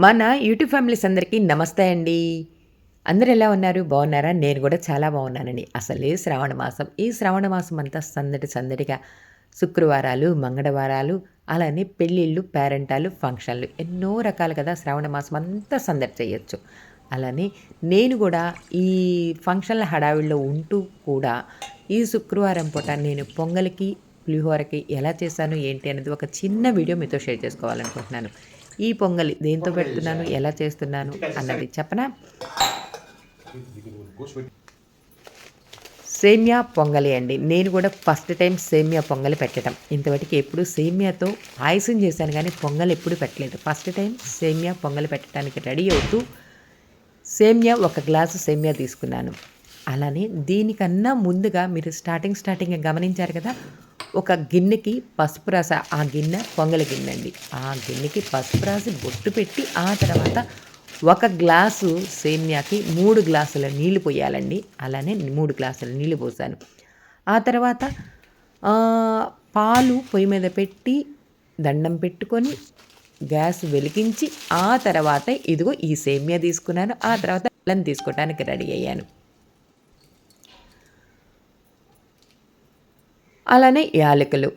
మన YouTube families అందరికీ నమస్తే అండి. అందరు ఎలా ఉన్నారు? బాగున్నారా? నేను కూడా చాలా బాగున్నానండి. అసలే శ్రావణ మాసం. ఈ శ్రావణ మాసం అంతా సందడి సందడిగా శుక్రవారాలు మంగళవారాలు అలానే పెళ్ళిళ్ళు పేరెంటాలు ఫంక్షన్లు ఎన్నో రకాలు కదా శ్రావణ మాసం అంతా సందడి చేయొచ్చు. అలానే నేను కూడా ఈ ఫంక్షన్ల హడావిడిలో ఉంటూ కూడా ఈ శుక్రవారం పూట నేను పొంగల్కి పులిహోరకి ఎలా చేశాను ఏంటి అనేది ఒక చిన్న వీడియో మీతో షేర్ చేసుకోవాలనుకుంటున్నాను. ఈ పొంగలి దేంతో పెడుతున్నాను ఎలా చేస్తున్నాను అన్నది చెప్పనా? సేమియా పొంగలి అండి. నేను కూడా ఫస్ట్ టైం సేమియా పొంగలి పెట్టడం. ఇంతవరకు ఎప్పుడు సేమియాతో పాయసం చేశాను కానీ పొంగల్ ఎప్పుడు పెట్టలేదు. ఫస్ట్ టైం సేమియా పొంగలి పెట్టడానికి రెడీ అవుతూ సేమియా ఒక గ్లాసు సేమియా తీసుకున్నాను. అలానే దీనికన్నా ముందుగా మీరు స్టార్టింగ్ స్టార్టింగ్ గమనించారు కదా ఒక గిన్నెకి పసుపు రాస ఆ గిన్నె పొంగలి గిన్నె అండి. ఆ గిన్నెకి పసుపు రాసి బొట్టు పెట్టి ఆ తర్వాత ఒక గ్లాసు సేమ్యాకి మూడు గ్లాసుల నీళ్ళు పోయాలండి. అలానే మూడు గ్లాసుల నీళ్ళు పోసాను. ఆ తర్వాత పాలు పొయ్యి మీద పెట్టి దండం పెట్టుకొని గ్యాస్ వెలిగించి ఆ తర్వాత ఇదిగో ఈ సేమ్యా తీసుకున్నాను. ఆ తర్వాత బెల్లం తీసుకోవడానికి రెడీ అయ్యాను. అలానే యాలకులు.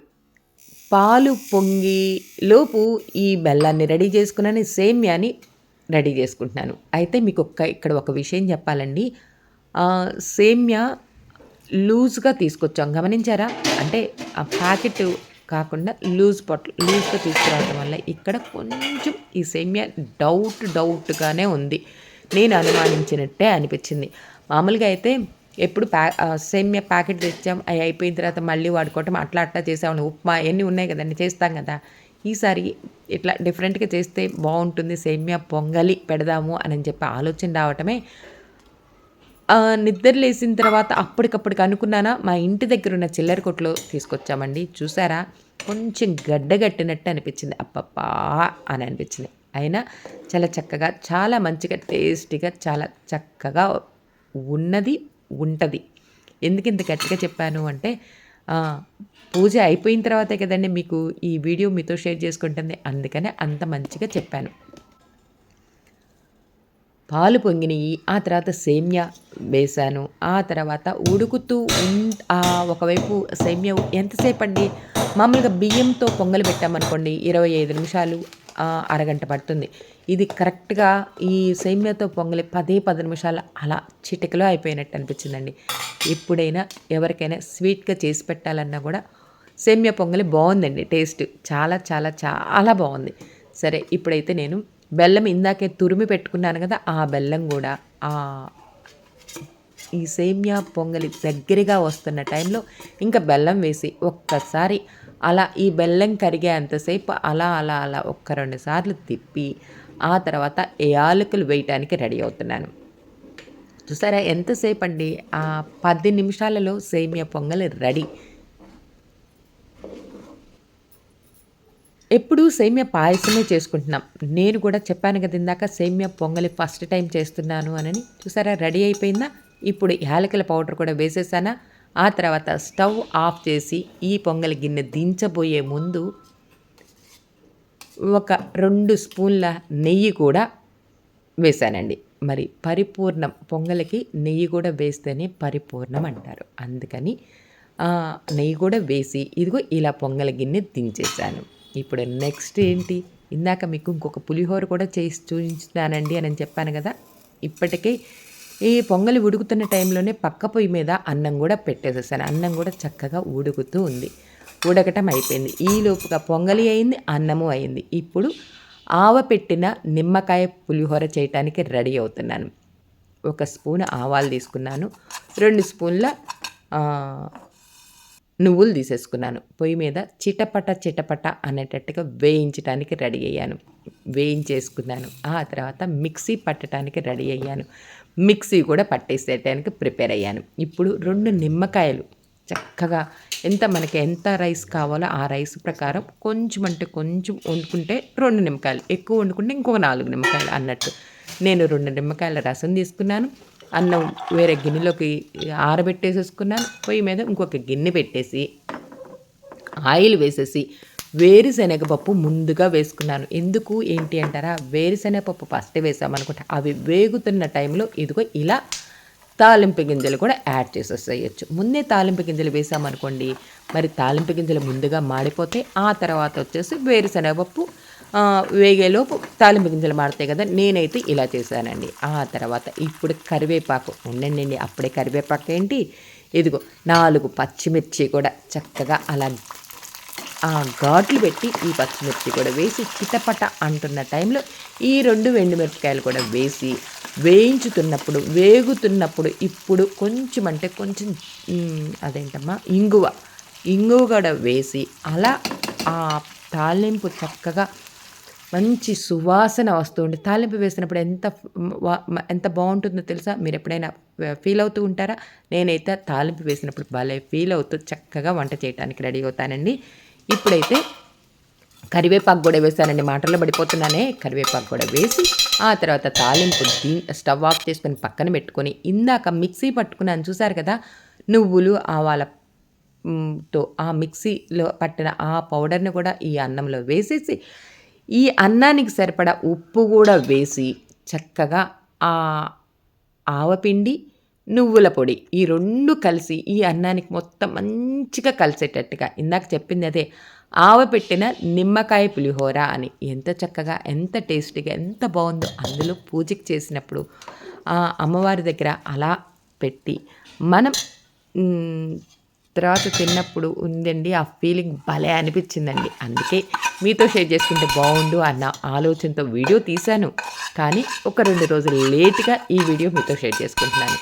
పాలు పొంగి లోపు ఈ బెల్లాన్ని రెడీ చేసుకున్నాను. సేమ్యాని రెడీ చేసుకుంటున్నాను. అయితే మీకు ఒక్క ఇక్కడ ఒక విషయం చెప్పాలండి. సేమ్యా లూజ్గా తీసుకొచ్చాం. గమనించారా? అంటే ఆ ప్యాకెట్ కాకుండా లూజ్ పొట్ లూజ్గా తీసుకురావడం వల్ల ఇక్కడ కొంచెం ఈ సేమ్యా డౌట్ డౌట్గానే ఉంది. నేను అనుమానించినట్టే అనిపించింది. మామూలుగా అయితే ఎప్పుడు ప్యా సేమ్య ప్యాకెట్ తెచ్చాం అవి అయిపోయిన తర్వాత మళ్ళీ వాడుకోవటం అట్లా అట్లా చేసాము ఉప్మా ఎన్ని ఉన్నాయి కదండి చేస్తాం కదా. ఈసారి ఇట్లా డిఫరెంట్గా చేస్తే బాగుంటుంది సేమ్య పొంగలి పెడదాము అని చెప్పి ఆలోచన రావటమే. నిద్ర లేసిన తర్వాత అప్పటికప్పటికి అనుకున్నానా మా ఇంటి దగ్గర ఉన్న చిల్లర కొట్లో తీసుకొచ్చామండి. చూసారా? కొంచెం గడ్డగట్టినట్టు అనిపించింది. అప్పప్పా అని అనిపించింది. అయినా చాలా చక్కగా చాలా మంచిగా టేస్టీగా చాలా చక్కగా ఉన్నది. ఉంటుంది. ఎందుకు ఇంత గట్టిగా చెప్పాను అంటే పూజ అయిపోయిన తర్వాతే కదండి మీకు ఈ వీడియో మీతో షేర్ చేసుకుంటుంది. అందుకనే అంత మంచిగా చెప్పాను. పాలు పొంగినవి ఆ తర్వాత సేమ్యా వేశాను. ఆ తర్వాత ఉడుకుతూ ఒకవైపు సేమ్యా ఎంతసేపు అండి మామూలుగా బియ్యంతో పొంగలు పెట్టామనుకోండి ఇరవై ఐదు నిమిషాలు అరగంట పడుతుంది. ఇది కరెక్ట్గా ఈ సేమ్యాతో పొంగలి పదే పది నిమిషాలు అలా చిటికలో అయిపోయినట్టు అనిపించిందండి. ఎప్పుడైనా ఎవరికైనా స్వీట్గా చేసి పెట్టాలన్నా కూడా సేమ్యా పొంగలి బాగుందండి టేస్ట్ చాలా చాలా చాలా బాగుంది. సరే ఇప్పుడైతే నేను బెల్లం ఇందాకే తురిమి పెట్టుకున్నాను కదా ఆ బెల్లం కూడా ఆ ఈ సేమ్యా పొంగలి దగ్గరగా వస్తున్న టైంలో ఇంకా బెల్లం వేసి ఒక్కసారి అలా ఈ బెల్లం కరిగే అంతసేపు అలా అలా అలా ఒక్క రెండు సార్లు తిప్పి ఆ తర్వాత యాలకులు వేయటానికి రెడీ అవుతున్నాను. చూసారా ఎంతసేపు అండి ఆ పది నిమిషాలలో సేమియా పొంగల్ రెడీ. ఎప్పుడూ సేమియా పాయసమే చేసుకుంటున్నాం. నేను కూడా చెప్పాను కదా ఇందాక సేమియా పొంగలి ఫస్ట్ టైం చేస్తున్నాను అని. చూసారా రెడీ అయిపోయిందా? ఇప్పుడు యాలకుల పౌడర్ కూడా వేసేసానా? ఆ తర్వాత స్టవ్ ఆఫ్ చేసి ఈ పొంగలి గిన్నె దించబోయే ముందు ఒక రెండు స్పూన్ల నెయ్యి కూడా వేశానండి. మరి పరిపూర్ణం పొంగలికి నెయ్యి కూడా వేస్తేనే పరిపూర్ణం అంటారు. అందుకని నెయ్యి కూడా వేసి ఇదిగో ఇలా పొంగల గిన్నె దించేసాను ఇప్పుడు నెక్స్ట్ ఏంటి? ఇందాక మీకు ఇంకొక పులిహోర కూడా చేసి చూపించానండి అని చెప్పాను కదా. ఇప్పటికే ఈ పొంగలి ఉడుకుతున్న టైంలోనే పక్క పొయ్యి మీద అన్నం కూడా పెట్టేసేసాను. అన్నం కూడా చక్కగా ఉడుకుతూ ఉంది. ఉడకటం అయిపోయింది. ఈ లోపుగా పొంగలి అయింది అన్నము అయింది. ఇప్పుడు ఆవ పెట్టిన నిమ్మకాయ పులిహోర చేయటానికి రెడీ అవుతున్నాను. ఒక స్పూన్ ఆవాలు తీసుకున్నాను. రెండు స్పూన్ల నువ్వులు తీసేసుకున్నాను. పొయ్యి మీద చిటపట చిటపట అనేటట్టుగా వేయించడానికి రెడీ అయ్యాను. వేయించేసుకున్నాను. ఆ తర్వాత మిక్సీ పట్టడానికి రెడీ అయ్యాను. మిక్సీ కూడా పట్టేసేయడానికి ప్రిపేర్ అయ్యాను. ఇప్పుడు రెండు నిమ్మకాయలు చక్కగా ఎంత మనకి ఎంత రైస్ కావాలో ఆ రైస్ ప్రకారం కొంచెం అంటే కొంచెం వండుకుంటే రెండు నిమ్మకాయలు ఎక్కువ వండుకుంటే ఇంకొక నాలుగు నిమ్మకాయలు అన్నట్టు. నేను రెండు నిమ్మకాయల రసం తీసుకున్నాను. అన్నం వేరే గిన్నెలోకి ఆరబెట్టేసేసుకున్నాను. పొయ్యి మీద ఇంకొక గిన్నె పెట్టేసి ఆయిల్ వేసేసి వేరుశనగ పప్పు ముందుగా వేసుకున్నాను. ఎందుకు ఏంటి అంటారా? వేరుశనగ పప్పు ఫస్ట్ వేసామనుకుంటే. అవి వేగుతున్న టైంలో ఇదిగో ఇలా తాలింపు గింజలు కూడా యాడ్ చేసేసేయచ్చు. ముందే తాలింపు గింజలు వేసామనుకోండి మరి తాలింపు గింజలు ముందుగా మాడిపోతే ఆ తర్వాత వచ్చేసి వేరుశనగపప్పు వేగేలోపు తాలింపు గింజలు మారుతాయి కదా నేనైతే ఇలా చేశానండి. ఆ తర్వాత ఇప్పుడు కరివేపాకు ఉండండి అప్పుడే కరివేపాకు ఏంటి? ఇదిగో నాలుగు పచ్చిమిర్చి కూడా చక్కగా అలా ఆ ఘాట్లు పెట్టి ఈ పచ్చిమిర్చి కూడా వేసి చిటపట అంటున్న టైంలో ఈ రెండు మిరపకాయలు కూడా వేసి వేయించుతున్నప్పుడు వేగుతున్నప్పుడు ఇప్పుడు కొంచెం అంటే కొంచెం అదేంటమ్మా ఇంగువ ఇంగువ కూడా వేసి అలా ఆ తాలింపు చక్కగా మంచి సువాసన వస్తుంది తాలింపు వేసినప్పుడు ఎంత ఎంత బాగుంటుందో తెలుసా? మీరు ఎప్పుడైనా ఫీల్ అవుతూ ఉంటారా? నేనైతే తాలింపు వేసినప్పుడు భలే ఫీల్ అవుతూ చక్కగా వంట చేయడానికి రెడీ అవుతానండి. ఇప్పుడైతే కరివేపాకు కూడా వేసానండి మాటల్లో పడిపోతున్నానే. కరివేపాకు కూడా వేసి ఆ తర్వాత తాలింపు దీ స్టవ్ ఆఫ్ చేసుకొని పక్కన పెట్టుకొని ఇందాక మిక్సీ పట్టుకున్నాను చూసారు కదా? నువ్వులు ఆవాల తో ఆ మిక్సీలో పట్టిన ఆ పౌడర్ని కూడా ఈ అన్నంలో వేసేసి ఈ అన్నానికి సరిపడా ఉప్పు కూడా వేసి చక్కగా ఆ ఆవపిండి నువ్వుల పొడి ఈ రెండు కలిసి ఈ అన్నానికి మొత్తం మంచిగా కలిసేటట్టుగా. ఇందాక చెప్పింది అదే ఆవ పెట్టిన నిమ్మకాయ పులిహోర అని. ఎంత చక్కగా ఎంత టేస్టీగా ఎంత బాగుందో అందులో పూజకి చేసినప్పుడు ఆ అమ్మవారి దగ్గర అలా పెట్టి మనం తర్వాత తిన్నప్పుడు ఉందండి. ఆ ఫీలింగ్ భలే అనిపించిందండి. అందుకే మీతో షేర్ చేసుకుంటే బాగుండు అన్న ఆలోచనతో వీడియో తీశాను. కానీ ఒక రెండు రోజులు లేట్గా ఈ వీడియో మీతో షేర్ చేసుకుంటున్నాను.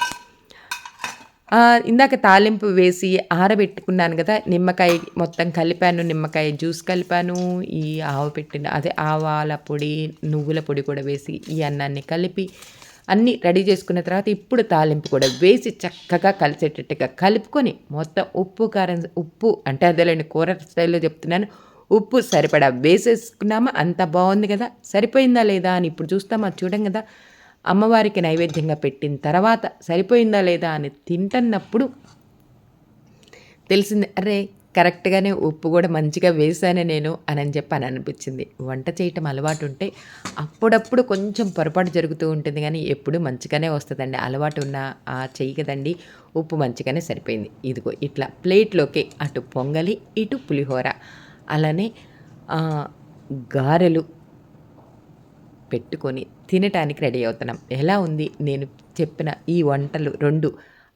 ఇందాక తాలింపు వేసి ఆరబెట్టుకున్నాను కదా నిమ్మకాయ మొత్తం కలిపాను నిమ్మకాయ జ్యూస్ కలిపాను ఈ ఆవు పెట్టిన అదే ఆవాల పొడి నువ్వుల పొడి కూడా వేసి ఈ అన్నాన్ని కలిపి అన్నీ రెడీ చేసుకున్న తర్వాత ఇప్పుడు తాలింపు కూడా వేసి చక్కగా కలిసేటట్టుగా కలుపుకొని మొత్తం ఉప్పు కారం ఉప్పు అంటే అదేలేని కూర స్టైల్లో చెప్తున్నాను. ఉప్పు సరిపడా వేసేసుకున్నామా? అంత బాగుంది కదా. సరిపోయిందా లేదా అని ఇప్పుడు చూస్తామా? చూడం కదా. అమ్మవారికి నైవేద్యంగా పెట్టిన తర్వాత సరిపోయిందా లేదా అని తింటున్నప్పుడు తెలిసింది అరే కరెక్ట్గానే ఉప్పు కూడా మంచిగా వేసానే నేను అని చెప్పి అని అనిపించింది. వంట చేయటం అలవాటు ఉంటే అప్పుడప్పుడు కొంచెం పొరపాటు జరుగుతూ ఉంటుంది కానీ ఎప్పుడు మంచిగానే వస్తుందండి. అలవాటు ఉన్న ఆ చెయ్యి కదండి ఉప్పు మంచిగానే సరిపోయింది. ఇదిగో ఇట్లా ప్లేట్లోకి అటు పొంగలి ఇటు పులిహోర. అలానే గారెలు పెట్టుకొని తినటానికి రెడీ అవుతున్నాం. ఎలా ఉంది? నేను చెప్పిన ఈ వంటలు రెండు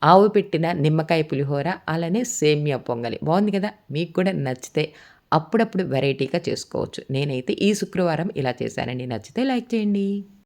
ఆవు పెట్టిన నిమ్మకాయ పులిహోర అలానే సేమియా పొంగలి. బాగుంది కదా? మీకు కూడా నచ్చితే అప్పుడప్పుడు వెరైటీగా చేసుకోవచ్చు. నేనైతే ఈ శుక్రవారం ఇలా చేశానండి. నచ్చితే లైక్ చేయండి.